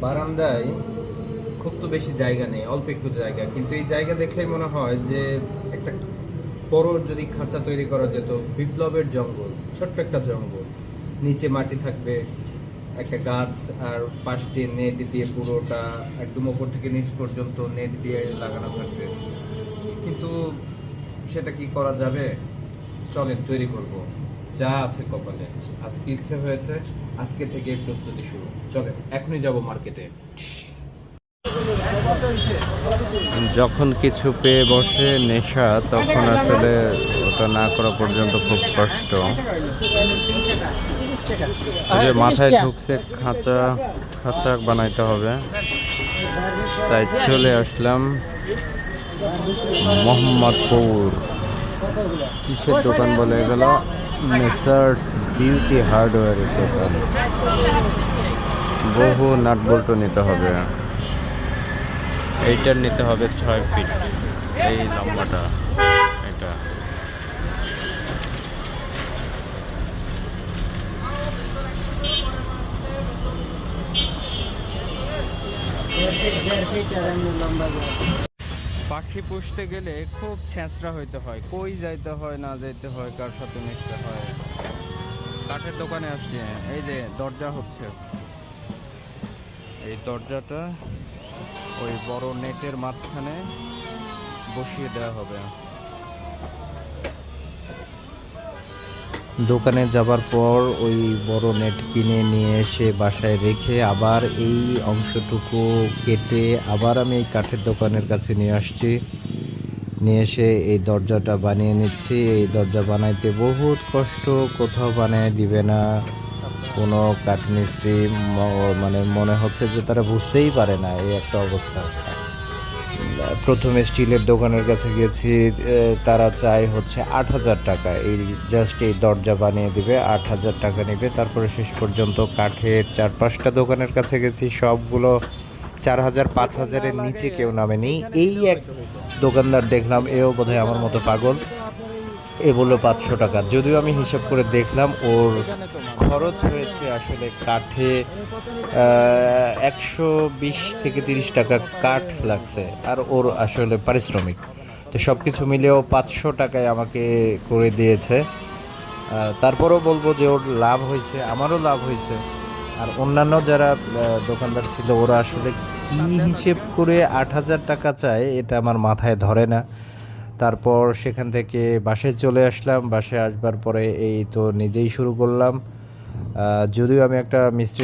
বারান্দায় খুব তো বেশি জায়গা নেই, অল্প একটু জায়গা। কিন্তু এই জায়গা দেখলেই মনে হয় যে একটা বড় যদি খাঁচা তৈরি করা যেত, বিপ্লবের জঙ্গল, ছোট্ট একটা জঙ্গল। নিচে মাটি থাকবে, একটা গাছ, আর পাশ দিয়ে নেট দিয়ে পুরোটা, একদম ওপর থেকে নিচ পর্যন্ত নেট দিয়ে লাগানো থাকবে। কিন্তু সেটা কি করা যাবে? চলেন, তৈরি করব। যা আছে কপালে। আজকে ইচ্ছে হয়েছে, আজকে থেকে প্রস্তুতি শুরু। চলেন, এখনই যাব মার্কেটে। যখন কিছু পেয়ে বসে নেশা, তখন আসলে ওটা না করা পর্যন্ত খুব কষ্ট। যে মাথায় ঢুকছে খাঁচা খাঁচা বানাইতে হবে। তাই চলে আসলাম মোহাম্মদপুর। কিসের দোকান বলে গেল মেসার্স বিউটি হার্ডওয়্যারের দোকান। বহু নাট বল্টু নিতে হবে। এইটার নিতে হবে ছয় ফিট। এই লম্বাটা, এটা। পাখি পুষতে গেলে খুব ছেঁচড়া হইতে হয়। কই যাইতে হয়, না যাইতে হয়, কার সাথে মিশতে হয়? কাঠের দোকানে আসছি, এই যে দরজা হচ্ছে। এই দরজাটা ওই বড় নেটের মাঝখানে বসিয়ে দেওয়া হবে। দোকানে যাবার পর ওই বড় নেট কিনে নিয়ে এসে বাসায় রেখে আবার এই অংশটুকু কেটে আবার আমি এই কাঠের দোকানের কাছে নিয়ে আসছি। নিয়ে এসে এই দরজাটা বানিয়ে নিচ্ছি। এই দরজা বানাইতে বহুত কষ্ট, কোথাও বানিয়ে দিবে না। কোনো কাঠমিস্ত্রি মানে মনে হচ্ছে যে তারা বুঝতেই পারে না এই একটা অবস্থা। প্রথমে স্টিলের দোকানের কাছে গেছি তারা চায় হচ্ছে আট হাজার টাকা। এই জাস্ট এই দরজা বানিয়ে দিবে, আট হাজার টাকা নেবে। তারপরে শেষ পর্যন্ত কাঠের চার পাঁচটা দোকানের কাছে গেছি। সবগুলো চার হাজার, পাঁচ হাজারের নিচে কেউ নামেনি। এই এক দোকানদার দেখলাম, এও বোধহয় আমার মতো পাগল। এ বলল পাঁচশো টাকা। যদিও আমি হিসাব করে দেখলাম, ওর খরচ হয়েছে আসলে কাঠে একশো বিশ থেকে তিরিশ টাকা কাঠ লাগছে, আর ওর আসলে পারিশ্রমিক। তো সব কিছু মিলেও পাঁচশো টাকায় আমাকে করে দিয়েছে। তারপরেও বলব যে ওর লাভ হয়েছে, আমারও লাভ হয়েছে। আর অন্যান্য যারা দোকানদার ছিল, ওরা আসলে কি হিসেব করে আট হাজার টাকা চায়, এটা আমার মাথায় ধরে না। তারপর সেখান থেকে বাসে চলে আসলাম। বাসে আসবার পরে এই তো নিজেই শুরু করলাম। যদিও আমি একটা মিস্ত্রি